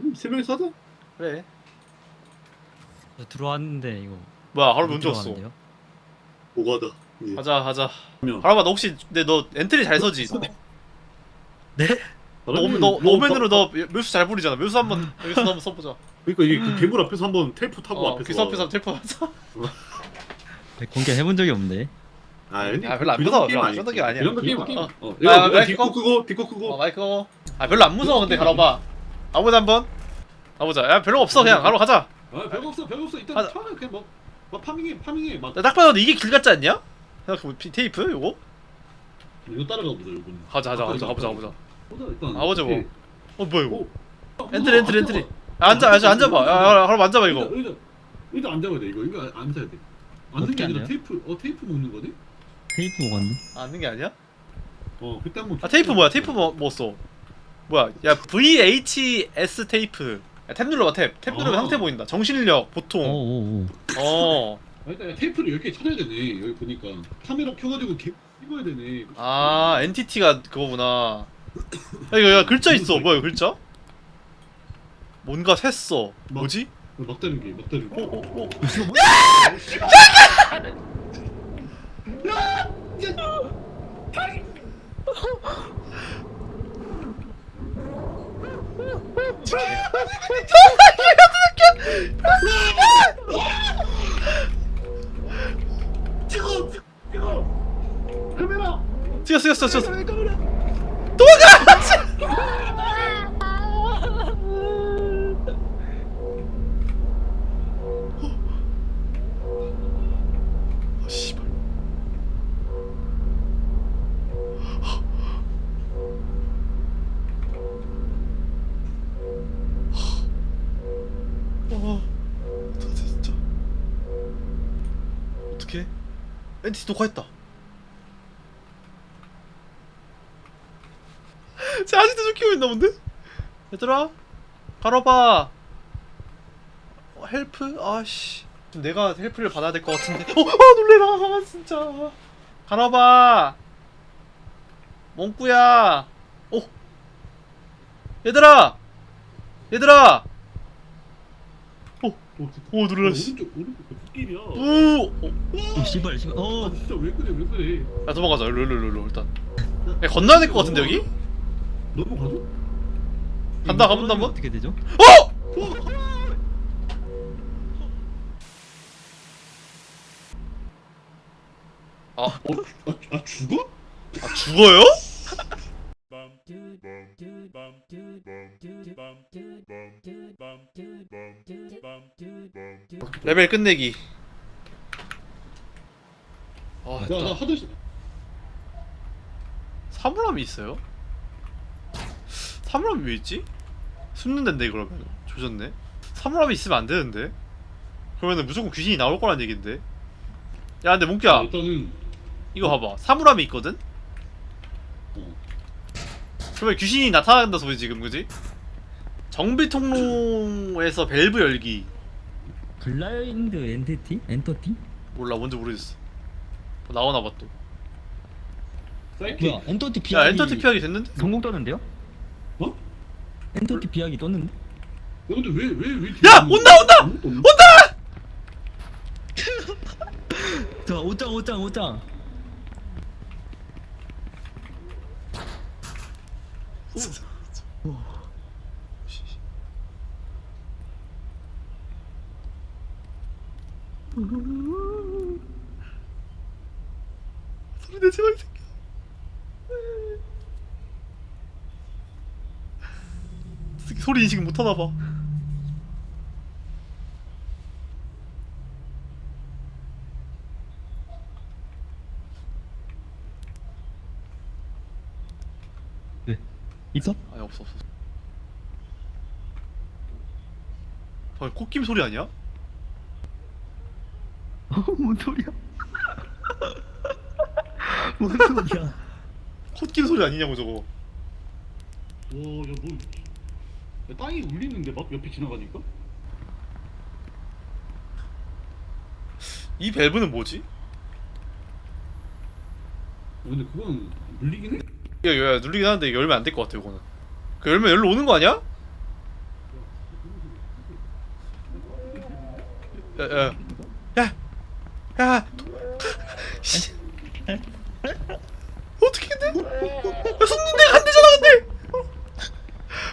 음, 세 명이서 하자. 그래. 저 들어왔는데 이거 뭐야 하루 못 언제 왔어? 들어가는데요? 오가다. 예. 가자 가자. 명. 하루마 너 혹시 근데 너 엔트리 잘 서지? 네? 너, 너, 너 오맨으로 너 묘수 잘 부리잖아. 묘수 한번 여기서 한번 써보자. 그러니까 이게 그 괴물 앞에서 한번 텔포 타고 어, 앞에서. 기사 앞에서 텔포 하자. 네, 공개 해본 적이 없는데 아, 근데 아, 별로 안그 무서워. 게임 별로 안 아니야. 무서운 게 아니야. 그 정도 게임 어. 아니야. 어. 아, 야, 아, 야, 어. 크고 디코 어 크고. 마이크 어. 아 별로 안 무서워 근데 가봐봐. 가보자 한번. 가보자. 야 별로 없어 그냥 가로 가자. 아, 별거 없어. 별거 없어. 일단 하자. 처음에 그냥 뭐, 뭐 파밍해. 파밍해. 막 나딱 봐도 이게 길 같지 않냐? 생각해보 테이프 요거? 이거 따라가 보자. 이거는. 가자 가자 가자 이거 가보자 가보자. 보자 일단. 가보자 뭐. 어 뭐야 이거? 오. 엔트리 엔트리 엔트리. 야, 앉아 앉아 앉아봐. 야, 야, 하루 앉아봐 이거. 일단 일단 앉아야 돼. 이거 이거 앉아야 돼. 앉는 어떻게 게 아니라 앉아요? 테이프. 어 테이프 먹는 거네? 테이프 먹었네 앉는 게 아니야? 어 그때 한번. 아 테이프 뭐야? 테이프 뭐, 뭐 써? 뭐야? 야 VHS 테이프. 야, 탭 눌러봐 탭. 탭 누르면 어. 상태 보인다. 정신력 보통. 오오오 어. 아, 일단 테이프를 이렇게 찾아야 되네. 여기 보니까 카메라 켜가지고 개 찍어야 되네. 아 엔티티가 그거구나. 야 이거 야 글자 있어. 뭐야 이거 글자? 뭔가 샜어. 뭐지? 어, 막다른 게 막다른 게. 오, 오, 오. 찍어 찍어 카메라. 찍었어 찍었어 찍었어. 카메라. 엔티 녹화했다. 쟤 아직도 좀 키고 있나 본데? 얘들아, 가러봐. 어, 헬프? 아씨. 좀 내가 헬프를 받아야 될 것 같은데. 어, 아 놀래라, 진짜. 가러봐. 몽꾸야. 오. 얘들아. 얘들아. 어, 오 놀라. 씨. 오른쪽 오른쪽 그 코끼리야. 오. 어. 오 씨발 씨발 아어 진짜 왜 그래 왜 그래? 야 도망가자. 일로 일단. 야, 건너야 될 것 같은데 여기? 넘어가죠? 간다, 가본다, 한번? 어떻게 되죠? 어! 아, 어? 아, 아 죽어? 아 죽어요? 레벨 끝내기. 아, 야, 나 하도 사물함이 있어요? 사물함이 왜 있지? 숨는 데인데 그러면 조졌네. 사물함이 있으면 안 되는데. 그러면은 무조건 귀신이 나올 거란 얘긴데. 야, 근데 몽키야, 일단은 이거 봐봐. 사물함이 있거든. 어. 그러면 귀신이 나타난다 소리 지금 그지? 정비 통로에서 밸브 열기. 블라인드 엔티티? 엔터티? 몰라 뭔지 모르겠어. 뭐 나오나 봐 또. 사이킥 뭐야 엔터티 비약이 야 엔터티 피하기 됐는데? 성공 떴는데요? 어? 엔터티 비약이 떴는데? 야, 근데 왜 왜왜 야, 온다, 온다! 온다! 자 옷장 옷장 옷장 소리 내지 마, 이 새끼. 이 새끼 소리 인식 못 하나 봐. 있어? 아니 없어 없어. 방 코김 소리 아니야? 뭔 소리야? 뭔 소리야? 콧김 소리 아니냐고 저거. 와야 뭐 야, 땅이 울리는데 막 옆에 지나가니까? 이 밸브는 뭐지? 어, 근데 그건 물리긴 해. 야, 야, 야 눌리긴 하는데 열면 안 될 것 같아 이거는 그 열면 열로 오는 거 아니야? 야야야 야, 야, 씨. 어떻게 돼? 야 손님 내가 안 되잖아 근데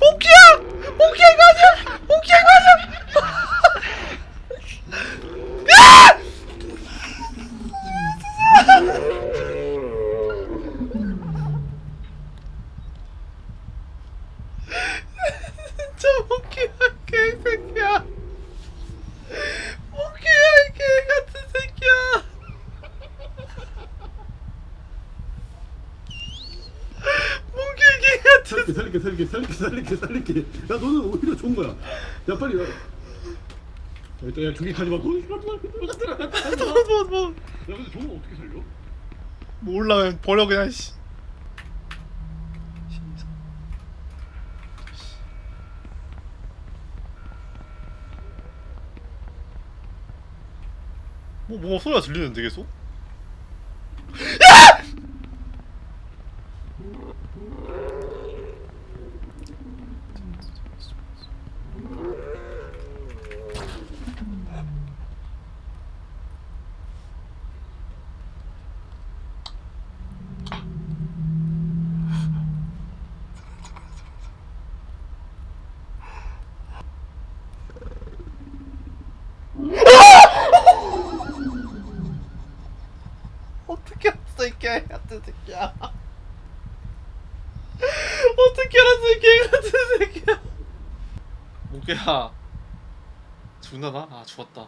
몽키야 몽키야 이거 아니야 몽키야 이거 아니야 진짜 몽키야 개새끼야 몽키야 개 같은 새끼야 몽키 개 같은 살릴게 살릴게 살릴게 살릴게 살릴게 야 너는 오히려 좋은 거야 야 빨리 야 일단 야 저기 가지 마 거기 가지 마 뭐, 뭐, 뭐. 야 근데 저거 어떻게 살려? 몰라 그냥 버려 그냥 씨. 뭐, 뭐 소리가 들리는데 계속? 어떻게 알았어 이 개 같은 새끼야 어떻게 알았어 이 개 같은 새끼야 목개 야 죽나나? 아 죽었다.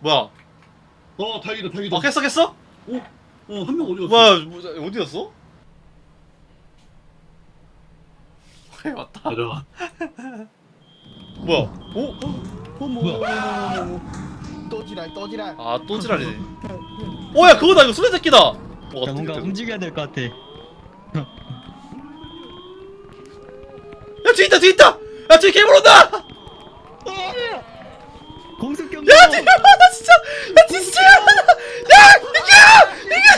뭐야? 어 다행이다 다행이다. 아 깼어 깼어? 어한 명 어디 갔어? 뭐야 뭐, 어디였어? 그래 왔다? 맞아 뭐야? 어? 뭐야? 또 지랄 또 지랄. 아 또 지랄이네. 어야 그거다 이거 수레새끼다! 어, 야 뭔가 움직여야 될 것 같아. 야 뒤에 있다 뒤에 있다! 야 뒤에 괴물 온다 공습 경고. 야 뒤에 나 진짜 야 진짜 야 이게 이게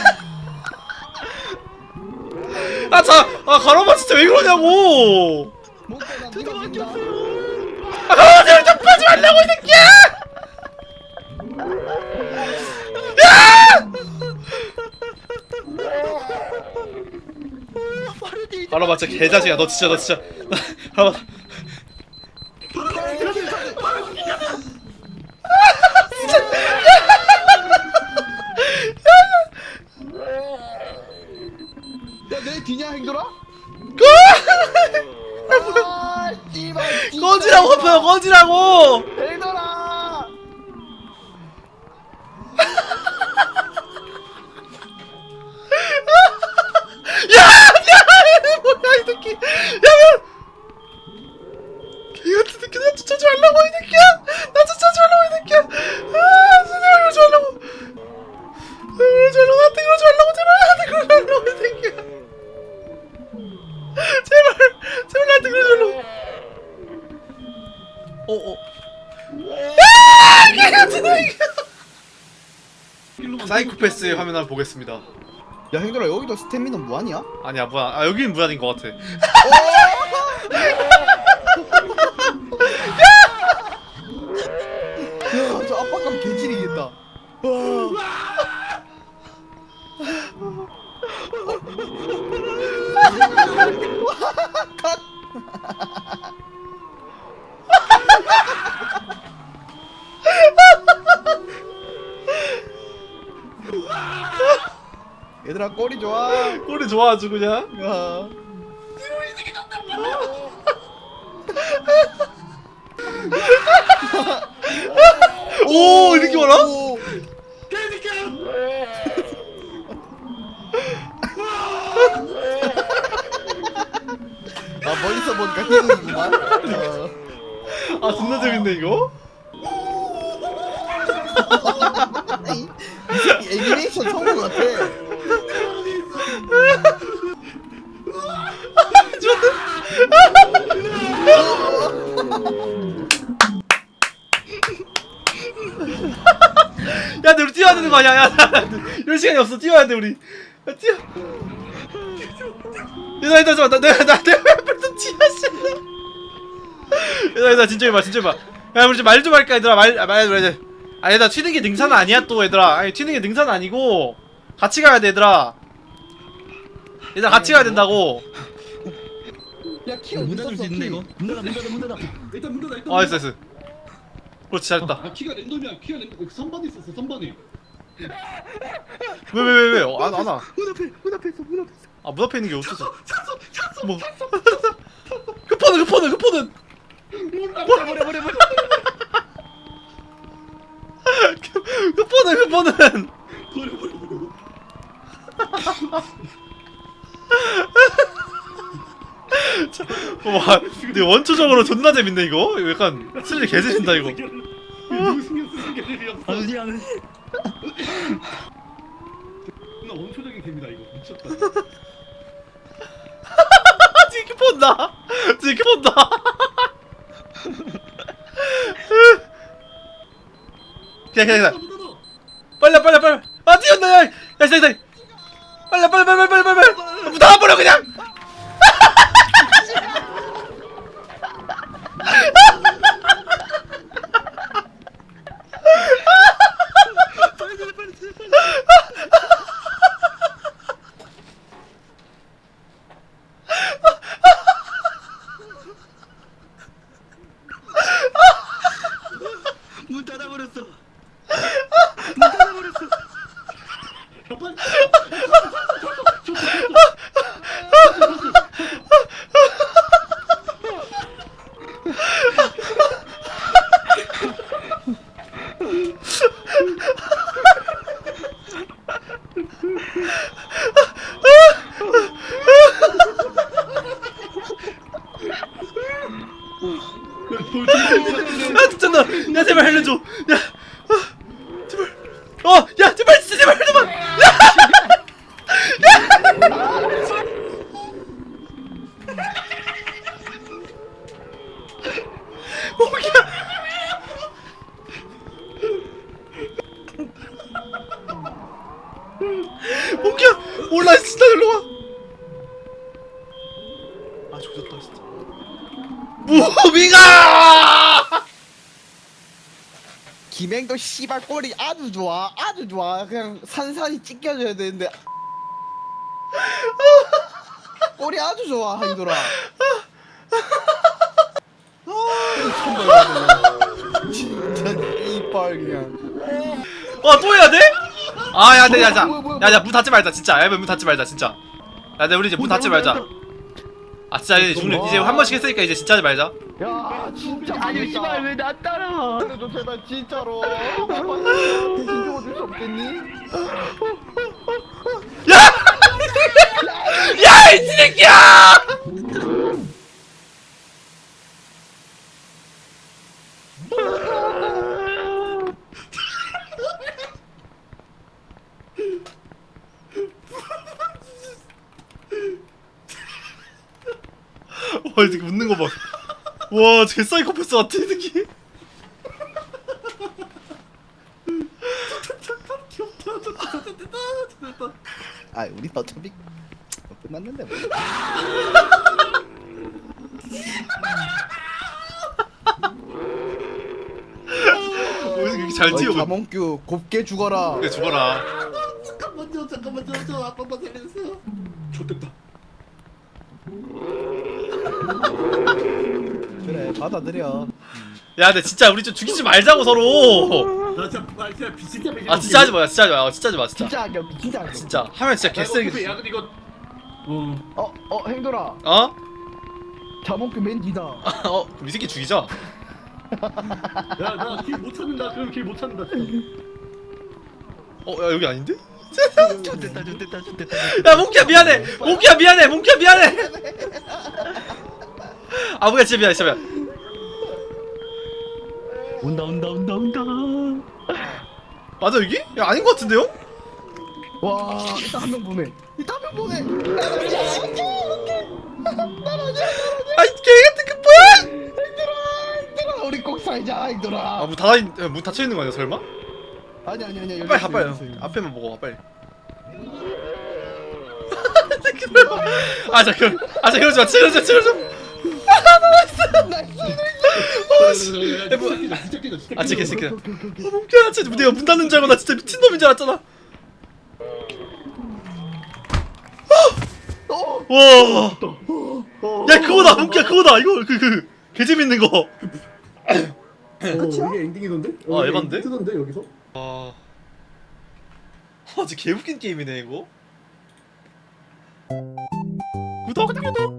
아 자 아 가로마 진짜 왜 그러냐고. 나 민다 막혔어요. 아 가로마 좀 빠지 말라고 이 새끼야. 빠르디 가로마 진짜 개자식이야. 너 진짜 너 진짜. 가로마 야내 뒤냐 행돌아? 그 아. 꺼지라고 허퍼요 꺼지라고 한번 보겠습니다. 야 행돌아 여기도 스태미너 무한이야? 아니야 무한. 아 여기는 무한인 것 같아 꼬리 좋아 꼴이 좋아 아주 그냥 야 오 이렇게? 오. 아 멀리서 보니까 희극이구만 어. 아 존나 재밌네 이거 야 근데 우리 뛰어 뛰어야 되는 거 아니야? 야, 이럴 시간이 없어. 뛰어야 돼 우리. 야, 뛰어. 얘들아, 얘들아, 잠깐, 나, 내가, 나, 내가 벌써 뛰었어. 얘들아, 얘들아, 진짜 해봐, 진짜 해봐. 야, 우리 좀말좀 할까, 얘들아, 말, 아, 말, 말, 아, 얘들아, 튀는 게 능사는 아니야, 또, 얘들아. 아니, 튀는 게 능사는 아니고, 같이 가야 돼, 얘들아. 얘들아, 같이 가야 된다고. 야 키가 문 닫을 수 있는데 키. 이거? 문 닫아 문 닫아 문 닫아 일단 문 닫아 일단 아, 문 됐어, 됐어. 그렇지, 잘했다. 아 키가 랜덤이야 키가 랜덤 선반에 있었어 선반에 왜, 왜, 왜, 왜? 어, 안, 안 와. 문 앞에 문 앞에 있어 문 앞에 있어 아, 문 앞에 있는 게 어쩌죠? 찼어 찼어 뭐. 급포는, 급포는, 급포는! 버려 버려 버려 버려 급포는, 급포는! 버려 버려 버려 와, 근데 원초적으로 존나 재밌네, 이거? 이거 약간 스릴 개재진다, 이거. 이거 누구 신경 쓰는 게 아니라 아버지 아버지 나 원초적인 개미다 이거 미쳤다 아, 지금 본다! 지금 본다! 그냥, 그냥, 그냥. 문 닫아 빨리, 빨리, 빨리! 아, 뛰었다, 야! 야, 야, 야! 빨리, 빨리, 빨리, 빨리, 빨리, 빨리! 문 닫아버려, 그냥! 문 닫아 버렸어 문 닫아 버렸어 야 빨리 아, 진짜 나! 야, 제발 알려줘! 야! 아, 제발! 어! 야, 제발! 진짜 제발! 제발! 몽키야! 올라 진짜 일로 와! 아 조졌다 진짜 무빙아! 김행도 씨발 꼴이 아주 좋아 아주 좋아 그냥 산산이 찢겨져야 되는데 꼴이 아주 좋아 하이돌아 아, 진짜 이빨 그냥 어, 또 해야 돼? 아, 야, 네, 야, 야, 뭐야, 뭐야, 야, 야, 문 닫지 말자, 진짜. 야, 문 닫지 말자, 진짜. 야, 네, 우리 이제 문 닫지 말자. 아, 진짜 이제 중립 이제 한 번씩 했으니까 이제 진짜 하지 말자. 야 진짜 아니 씨발 왜 나 따라 좀 제발 진짜로 대신 좀 어쩔 수 없겠니? 야! 야, 이 새끼야! 와, 이 새끼 웃는 거 봐. 와, 제 사이코패스 같아, 이 새끼. 귀엽다 됐다 됐다 됐다 아 우리 어차피 끝났는데 뭐. 이잘 어이, 뛰어. 자몽규 곱게 죽어라 그래, 죽어라. 잠깐만요 잠깐만요 저 아빠만 살려주세요 좋됐다 그래 받아들여 야, 근데 진짜 우리 좀 죽이지 말자고 서로. 나 진짜 나 진짜 진짜 아, 진짜 하지 마, 진짜 하지 마, 진짜 하지 마, 진짜. 진짜 악역 진짜 악역 진짜 하면 진짜 개쓰레기. 야 근데 이거 어 어, 어, 행돌아. 어? 자몽규 맨 뒤다. 어? 그럼 이 새끼 죽이자. 야나 길 못 찾는다 그럼 길 못 찾는다 어, 야 여기 아닌데? 좋됐다 좋됐다 좋됐다 야 몽키야 미안해. 몽키야 미안해. 몽키야 미안해. 아 몽키야 진짜 미안해, 진짜 미안. 온다 온다 온다 온다 맞아 여기? 야 아닌 것 같은데요? 와, 일단 한 명 보내. 일단 한 명 보내. 아이 개 같은 그 뭐야? 행돌아, 우리 꼭 살자, 행돌아. 아문 닫아 있, 문 닫혀 있는 거 아니야 설마? 아니 아니 아니 빨리 가 빨리. 앞에만 보고 가 빨리 아 잠깐 아 잠깐 그러지 마 진짜 끼다, 진짜 아 진짜. 개새끼야 아 몽키야 진짜 내가 문 닫는 줄 알고 나 진짜 미친 놈인 줄 알았잖아. 와야 어, 그거다. 몽키야 그거다. 이거 그그 개재밌는 거. 어, 이게 엔딩이던데? 아, 이게 에반데? 뜨던데 여기서? 아, 아, 진짜 개웃긴 게임이네 이거. 구독, 구독.